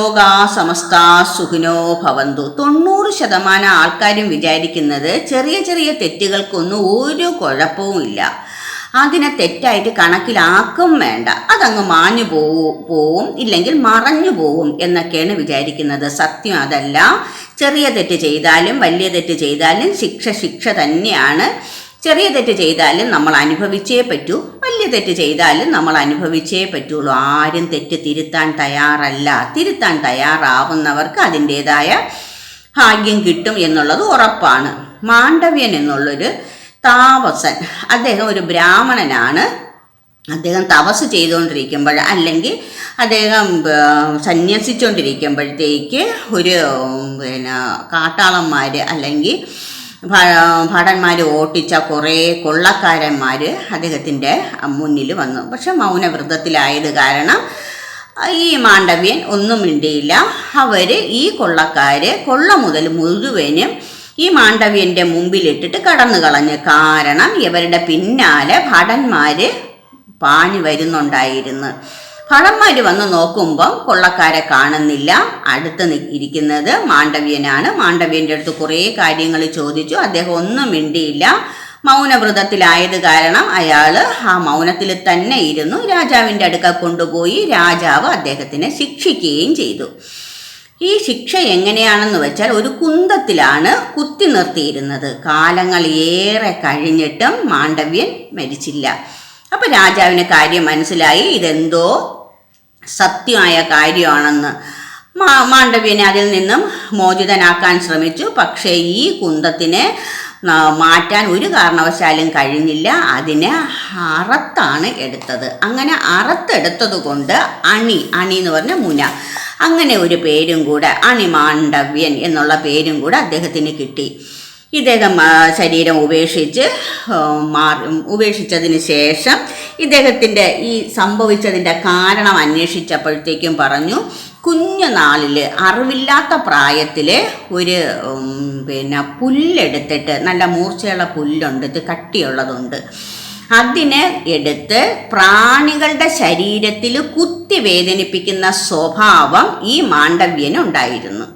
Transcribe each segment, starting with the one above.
ലോകാ സമസ്ത സുഖിനോ ഭവന്തു. തൊണ്ണൂറ് ശതമാനം ആൾക്കാരും വിചാരിക്കുന്നത് ചെറിയ ചെറിയ തെറ്റുകൾക്കൊന്നും ഒരു കുഴപ്പവുമില്ല അതിനെ തെറ്റായിട്ട് കണക്കിലാക്കും വേണ്ട. അതങ്ങ് മാഞ്ഞു പോവും പോവും ഇല്ലെങ്കിൽ മറഞ്ഞു പോവും എന്നൊക്കെയാണ് വിചാരിക്കുന്നത്. സത്യം അതല്ല. ചെറിയ തെറ്റ് ചെയ്താലും വലിയ തെറ്റ് ചെയ്താലും ശിക്ഷ ശിക്ഷ തന്നെയാണ്. ചെറിയ തെറ്റ് ചെയ്താലും നമ്മൾ അനുഭവിച്ചേ പറ്റൂ. വലിയ തെറ്റ് ചെയ്താലും നമ്മൾ അനുഭവിച്ചേ പറ്റുള്ളൂ. ആരും തെറ്റ് തിരുത്താൻ തയ്യാറല്ല. തിരുത്താൻ തയ്യാറാവുന്നവർക്ക് അതിന്റെതായ ഭാഗ്യം കിട്ടും എന്നുള്ളത് ഉറപ്പാണ്. മാണ്ഡവ്യൻ എന്നുള്ളൊരു താപസൻ അദ്ദേഹം ഒരു ബ്രാഹ്മണനാണ്. അദ്ദേഹം തപസ് ചെയ്തുകൊണ്ടിരിക്കുമ്പോൾ അല്ലെങ്കിൽ അദ്ദേഹം സന്യസിച്ചുകൊണ്ടിരിക്കുമ്പോഴത്തേക്ക് ഒരു പിന്നെ കാട്ടാളന്മാർ അല്ലെങ്കിൽ ഭടന്മാർ ഓട്ടിച്ച കുറേ കൊള്ളക്കാരന്മാർ അദ്ദേഹത്തിന്റെ മുന്നിൽ വന്നു. പക്ഷെ മൗനവ്രതത്തിലായത് കാരണം ഈ മാണ്ഡവ്യൻ ഒന്നും മിണ്ടിയില്ല. അവർ ഈ കൊള്ളക്കാര് കൊള്ള മുതൽ മുഴുവനും ഈ മാണ്ഡവ്യന്റെ മുമ്പിലിട്ടിട്ട് കടന്നു കളഞ്ഞു. കാരണം ഇവരുടെ പിന്നാലെ ഭടന്മാർ പാഞ്ഞു വരുന്നുണ്ടായിരുന്നു. ഭടന്മാർ വന്ന് നോക്കുമ്പം കൊള്ളക്കാരെ കാണുന്നില്ല. അടുത്ത് ഇരിക്കുന്നത് മാണ്ഡവ്യനാണ്. മാണ്ഡവ്യന്റെ അടുത്ത് കുറേ കാര്യങ്ങൾ ചോദിച്ചു. അദ്ദേഹം ഒന്നും മിണ്ടിയില്ല. മൗനവ്രതത്തിലായത് കാരണം അയാൾ ആ മൗനത്തിൽ തന്നെ ഇരുന്നു. രാജാവിന്റെ അടുക്ക കൊണ്ടുപോയി രാജാവ് അദ്ദേഹത്തിനെ ശിക്ഷിക്കുകയും ചെയ്തു. ഈ ശിക്ഷ എങ്ങനെയാണെന്ന് വെച്ചാൽ ഒരു കുന്തത്തിലാണ് കുത്തി നിർത്തിയിരുന്നത്. കാലങ്ങൾ ഏറെ കഴിഞ്ഞിട്ടും മാണ്ഡവ്യൻ മരിച്ചില്ല. അപ്പൊ രാജാവിന് കാര്യം മനസ്സിലായി. ഇതെന്തോ സത്യമായ കാര്യമാണെന്ന് മാണ്ഡവ്യനെ അതിൽ നിന്നും മോചിതനാക്കാൻ ശ്രമിച്ചു. പക്ഷേ ഈ കുന്തത്തിനെ മാറ്റാൻ ഒരു കാരണവശാലും കഴിഞ്ഞില്ല. അതിനെ അറത്താണ് എടുത്തത്. അങ്ങനെ അറത്തെടുത്തത് കൊണ്ട് അണി അണി എന്ന് പറഞ്ഞ മുന. അങ്ങനെ ഒരു പേരും കൂടെ അണിമാണ്ഡവ്യൻ എന്നുള്ള പേരും കൂടെ അദ്ദേഹത്തിന് കിട്ടി. ഇദ്ദേഹം ശരീരം ഉപേക്ഷിച്ച് മാറി ഉപേക്ഷിച്ചതിന് ശേഷം ഇദ്ദേഹത്തിന്റെ ഈ സംഭവിച്ചതിന്റെ കാരണം അന്വേഷിച്ചപ്പോഴത്തേക്കും പറഞ്ഞു കുഞ്ഞുനാളിൽ അറിവില്ലാത്ത പ്രായത്തിൽ ഒരു പിന്നെ പുല്ലെടുത്തിട്ട് നല്ല മൂർച്ചയുള്ള പുല്ലുണ്ട് ഇത് കട്ടിയുള്ളതുണ്ട്. അതിനെ എടുത്ത് പ്രാണികളുടെ ശരീരത്തിൽ കുത്തി വേദനിപ്പിക്കുന്ന സ്വഭാവം ഈ മാണ്ഡവ്യനുണ്ടായിരുന്നു.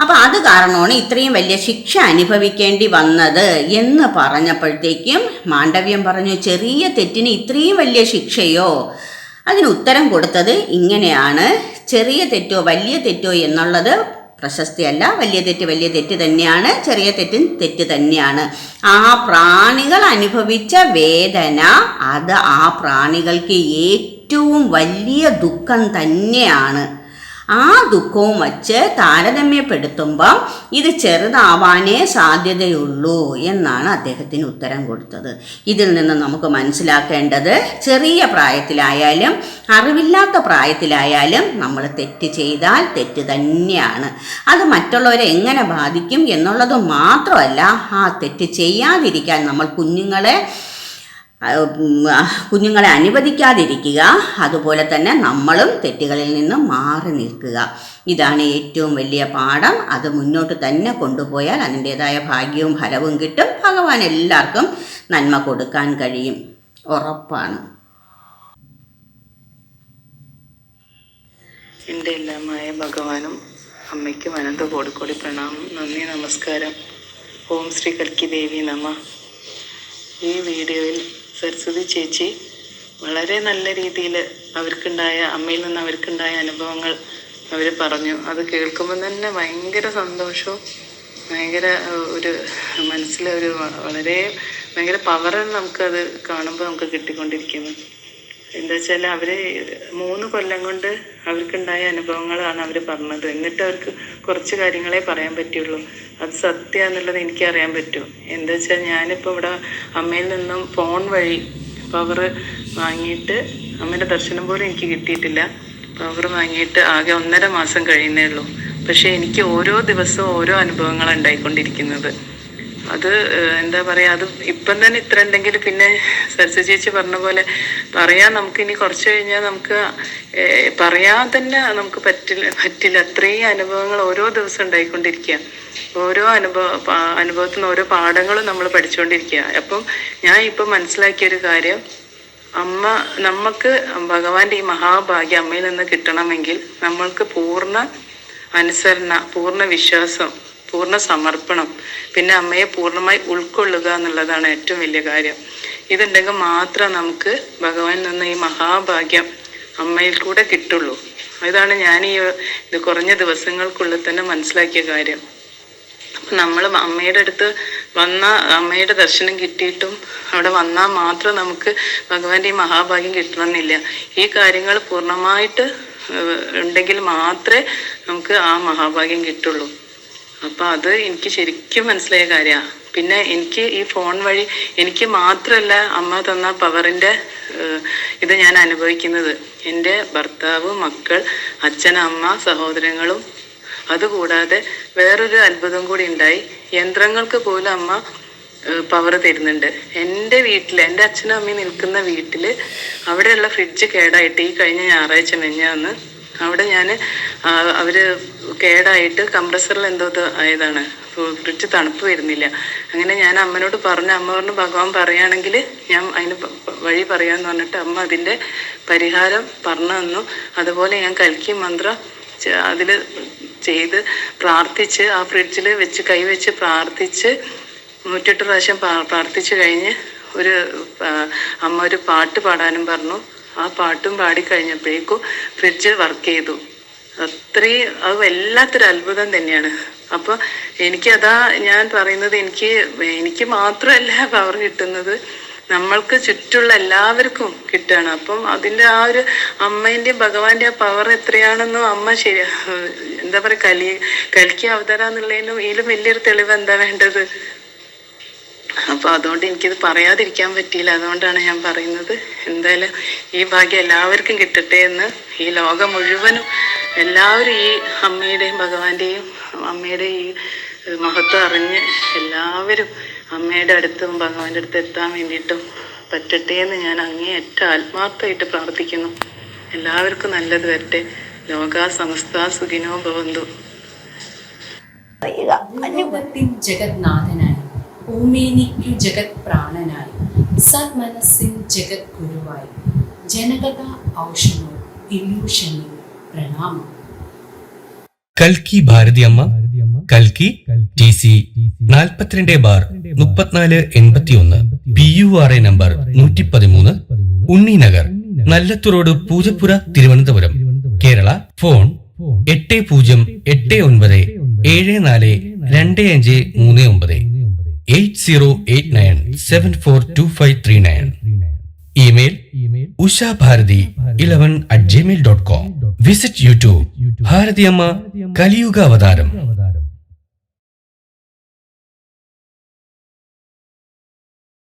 അപ്പൊ അത് കാരണമാണ് ഇത്രയും വലിയ ശിക്ഷ അനുഭവിക്കേണ്ടി വന്നത് എന്ന് പറഞ്ഞപ്പോഴത്തേക്കും മാണ്ഡവ്യം പറഞ്ഞു ചെറിയ തെറ്റിന് ഇത്രയും വലിയ ശിക്ഷയോ? അതിന് ഉത്തരം കൊടുത്തത് ഇങ്ങനെയാണ്. ചെറിയ തെറ്റോ വലിയ തെറ്റോ എന്നുള്ളത് പ്രശസ്തിയല്ല. വലിയ തെറ്റ് വലിയ തെറ്റ് തന്നെയാണ്. ചെറിയ തെറ്റും തെറ്റ് തന്നെയാണ്. ആ പ്രാണികൾ അനുഭവിച്ച വേദന അത് ആ പ്രാണികൾക്ക് ഏറ്റവും വലിയ ദുഃഖം തന്നെയാണ്. ആ ദുഃഖവും വച്ച് താരതമ്യപ്പെടുത്തുമ്പം ഇത് ചെറുതാവാനേ സാധ്യതയുള്ളൂ എന്നാണ് അദ്ദേഹത്തിന് ഉത്തരം കൊടുത്തത്. ഇതിൽ നിന്ന് നമുക്ക് മനസ്സിലാക്കേണ്ടത് ചെറിയ പ്രായത്തിലായാലും അറിവില്ലാത്ത പ്രായത്തിലായാലും നമ്മൾ തെറ്റ് ചെയ്താൽ തെറ്റ് തന്നെയാണ്. അത് മറ്റുള്ളവരെ എങ്ങനെ ബാധിക്കും എന്നുള്ളത് മാത്രമല്ല ആ തെറ്റ് ചെയ്യാതിരിക്കാൻ നമ്മൾ കുഞ്ഞുങ്ങളെ കുഞ്ഞുങ്ങളെ അനുവദിക്കാതിരിക്കുക. അതുപോലെ തന്നെ നമ്മളും തെറ്റുകളിൽ നിന്ന് മാറി നിൽക്കുക. ഇതാണ് ഏറ്റവും വലിയ പാഠം. അത് മുന്നോട്ട് തന്നെ കൊണ്ടുപോയാൽ അതിന്റെതായ ഭാഗ്യവും ഫലവും കിട്ടും. ഭഗവാൻ എല്ലാവർക്കും നന്മ കൊടുക്കാൻ കഴിയും. ഉറപ്പാണ്. എന്റെ എല്ലാമായ ഭഗവാനും അമ്മയ്ക്കും അനന്ത കോടിക്കോടി പ്രണാമം. നന്ദി നമസ്കാരം. ഓം ശ്രീ കൽക്കി ദേവി നമ. ഈ വീഡിയോയിൽ സരസ്വതി ചേച്ചി. വളരെ നല്ല രീതിയിൽ അവർക്കുണ്ടായ അമ്മയിൽ നിന്ന് അവർക്കുണ്ടായ അനുഭവങ്ങൾ അവർ പറഞ്ഞു. അത് കേൾക്കുമ്പോൾ തന്നെ ഭയങ്കര സന്തോഷവും ഭയങ്കര ഒരു മനസ്സിലൊരു വളരെ ഭയങ്കര പവറാണ് നമുക്കത് കാണുമ്പോൾ നമുക്ക് കിട്ടിക്കൊണ്ടിരിക്കുന്നത്. എന്താ വെച്ചാൽ അവർ മൂന്ന് കൊല്ലം കൊണ്ട് അവർക്കുണ്ടായ അനുഭവങ്ങളാണ് അവർ പറഞ്ഞത്. എന്നിട്ട് അവർക്ക് കുറച്ച് കാര്യങ്ങളെ പറയാൻ പറ്റുള്ളൂ. അത് സത്യമാണെന്നുള്ളത് എനിക്ക് അറിയാൻ പറ്റും. എന്താ വെച്ചാൽ ഞാനിപ്പോൾ ഇവിടെ അമ്മയിൽ നിന്നും ഫോൺ വഴി പവർ വാങ്ങിയിട്ട് അമ്മയുടെ ദർശനം പോലും എനിക്ക് കിട്ടിയിട്ടില്ല. പവർ വാങ്ങിയിട്ട് ആകെ ഒന്നര മാസം കഴിയുന്നേ ഉള്ളൂ. പക്ഷേ എനിക്ക് ഓരോ ദിവസവും ഓരോ അനുഭവങ്ങളാണ് ഉണ്ടായിക്കൊണ്ടിരിക്കുന്നത്. അത് എന്താ പറയാ അത് ഇപ്പം തന്നെ ഇത്ര ഉണ്ടെങ്കിൽ പിന്നെ സരസ്വതി ചേച്ചി പറഞ്ഞ പോലെ പറയാൻ നമുക്ക് ഇനി കുറച്ച് കഴിഞ്ഞാൽ നമുക്ക് പറയാൻ തന്നെ നമുക്ക് പറ്റില്ല പറ്റില്ല. അത്രയും അനുഭവങ്ങൾ ഓരോ ദിവസം ഉണ്ടായിക്കൊണ്ടിരിക്കുക. ഓരോ അനുഭവ അനുഭവത്തിൽ നിന്ന് ഓരോ പാഠങ്ങളും നമ്മൾ പഠിച്ചുകൊണ്ടിരിക്കുക. അപ്പം ഞാൻ ഇപ്പം മനസ്സിലാക്കിയ ഒരു കാര്യം അമ്മ നമുക്ക് ഭഗവാന്റെ ഈ മഹാഭാഗ്യം അമ്മയിൽ നിന്ന് കിട്ടണമെങ്കിൽ നമ്മൾക്ക് പൂർണ അനുസരണ പൂർണ വിശ്വാസം പൂർണ സമർപ്പണം. പിന്നെ അമ്മയെ പൂർണമായി ഉൾക്കൊള്ളുക എന്നുള്ളതാണ് ഏറ്റവും വലിയ കാര്യം. ഇതുണ്ടെങ്കിൽ മാത്രം നമുക്ക് ഭഗവാൻ നിന്ന് ഈ മഹാഭാഗ്യം അമ്മയിൽ കൂടെ കിട്ടുള്ളൂ. ഇതാണ് ഞാൻ ഈ ഇത് കുറഞ്ഞ ദിവസങ്ങൾക്കുള്ളിൽ തന്നെ മനസ്സിലാക്കിയ കാര്യം. നമ്മൾ അമ്മയുടെ അടുത്ത് വന്ന അമ്മയുടെ ദർശനം കിട്ടിയിട്ടും അവിടെ വന്നാൽ മാത്രം നമുക്ക് ഭഗവാന്റെ ഈ മഹാഭാഗ്യം കിട്ടണമെന്നില്ല. ഈ കാര്യങ്ങൾ പൂർണമായിട്ട് ഉണ്ടെങ്കിൽ മാത്രമേ നമുക്ക് ആ മഹാഭാഗ്യം കിട്ടുള്ളൂ. അപ്പൊ അത് എനിക്ക് ശരിക്കും മനസ്സിലായ കാര്യമാണ് പിന്നെ എനിക്ക് ഈ ഫോൺ വഴി എനിക്ക് മാത്രമല്ല അമ്മ തന്ന പവറിന്റെ ഇത് ഞാൻ അനുഭവിക്കുന്നത്. എന്റെ ഭർത്താവ് മക്കൾ അച്ഛൻ അമ്മ സഹോദരങ്ങളും. അതുകൂടാതെ വേറൊരു അത്ഭുതം കൂടി ഉണ്ടായി. യന്ത്രങ്ങൾക്ക് പോലും അമ്മ പവർ തരുന്നുണ്ട്. എന്റെ വീട്ടിൽ എന്റെ അച്ഛനും അമ്മയും നിൽക്കുന്ന വീട്ടിൽ അവിടെയുള്ള ഫ്രിഡ്ജ് കേടായിട്ട് ഈ കഴിഞ്ഞ ഞായറാഴ്ച മെഞ്ഞാന്ന് അവിടെ ഞാൻ അവർ കേടായിട്ട് കംപ്രസറിൽ എന്തോ ഇത് ആയതാണ്. ഫ്രിഡ്ജ് തണുപ്പ് വരുന്നില്ല. അങ്ങനെ ഞാൻ അമ്മനോട് പറഞ്ഞു അമ്മ പറഞ്ഞു ഭഗവാൻ പറയുകയാണെങ്കിൽ ഞാൻ അതിന് വഴി പറയാന്ന് പറഞ്ഞിട്ട് അമ്മ അതിന്റെ പരിഹാരം പറഞ്ഞു തന്നു. അതുപോലെ ഞാൻ കൽക്കി മന്ത്രം അതിൽ ചെയ്ത് പ്രാർത്ഥിച്ച് ആ ഫ്രിഡ്ജിൽ വെച്ച് കൈവച്ച് പ്രാർത്ഥിച്ച് നൂറ്റെട്ട് പ്രാവശ്യം പ്രാ- പ്രാർത്ഥിച്ചു കഴിഞ്ഞ് ഒരു അമ്മ ഒരു പാട്ട് പാടാനും പറഞ്ഞു. ആ പാട്ടും പാടി കഴിഞ്ഞപ്പോഴേക്കും ഫ്രിഡ്ജ് വർക്ക് ചെയ്തു. അത്രയും അത് വല്ലാത്തൊരു അത്ഭുതം തന്നെയാണ്. അപ്പൊ എനിക്കതാ ഞാൻ പറയുന്നത് എനിക്ക് എനിക്ക് മാത്രമല്ല പവർ കിട്ടുന്നത്. നമ്മൾക്ക് ചുറ്റുള്ള എല്ലാവർക്കും കിട്ടുകയാണ് അപ്പം അതിന്റെ ആ ഒരു അമ്മേന്റെയും ഭഗവാന്റെ ആ പവർ എത്രയാണെന്നും അമ്മ ശരി എന്താ പറയാ കലി കൽക്കി അവതാര എന്നുള്ളതിനും ഇതിലും വലിയൊരു തെളിവ് എന്താ വേണ്ടത്? അപ്പൊ അതുകൊണ്ട് എനിക്കിത് പറയാതിരിക്കാൻ പറ്റിയില്ല. അതുകൊണ്ടാണ് ഞാൻ പറയുന്നത്. എന്തായാലും ഈ ഭാഗ്യം എല്ലാവർക്കും കിട്ടട്ടെ എന്ന് ഈ ലോകം മുഴുവനും എല്ലാവരും ഈ അമ്മയുടെയും ഭഗവാന്റെയും അമ്മയുടെ ഈ മഹത്വം അറിഞ്ഞ് എല്ലാവരും അമ്മയുടെ അടുത്തും ഭഗവാന്റെ അടുത്ത് എത്താൻ വേണ്ടിയിട്ടും പറ്റട്ടെ എന്ന് ഞാൻ അങ്ങേയറ്റ ആത്മാർത്ഥമായിട്ട് പ്രാർത്ഥിക്കുന്നു. എല്ലാവർക്കും നല്ലത് വരട്ടെ. ലോക സമസ്ത സുഖിനോ ഭവന്തു. ലോകത്തിൻ ജഗന്നാഥനായി ഭൂമേനിക്കു ജഗത് പ്രാണനായി സന്മനസ്സിൻ ജഗത് ഗുരുവായി ജനകഥ ഔഷധം ഇല്യൂഷനി കൽക്കി ഭാരതിയമ്മ കൽക്കി ടി സി നാൽപ്പത്തിരണ്ട് ബാർ മുപ്പത്തിനാല് എൺപത്തിയൊന്ന്. P you are A number നൂറ്റി പതിമൂന്ന് ഉണ്ണിനഗർ നഗർ റോഡ് പൂജപ്പുര തിരുവനന്തപുരം. കേരള ഫോൺ എട്ട് പൂജ്യം എട്ട് ഒൻപത് ഏഴ് നാല് രണ്ട് അഞ്ച് മൂന്ന് ഒമ്പത് eight zero eight nine seven four two five three nine. Email Usha Bharathi eleven at Gmail dot com visit YouTube Bharathiyamma Kaliyuga അവതാരം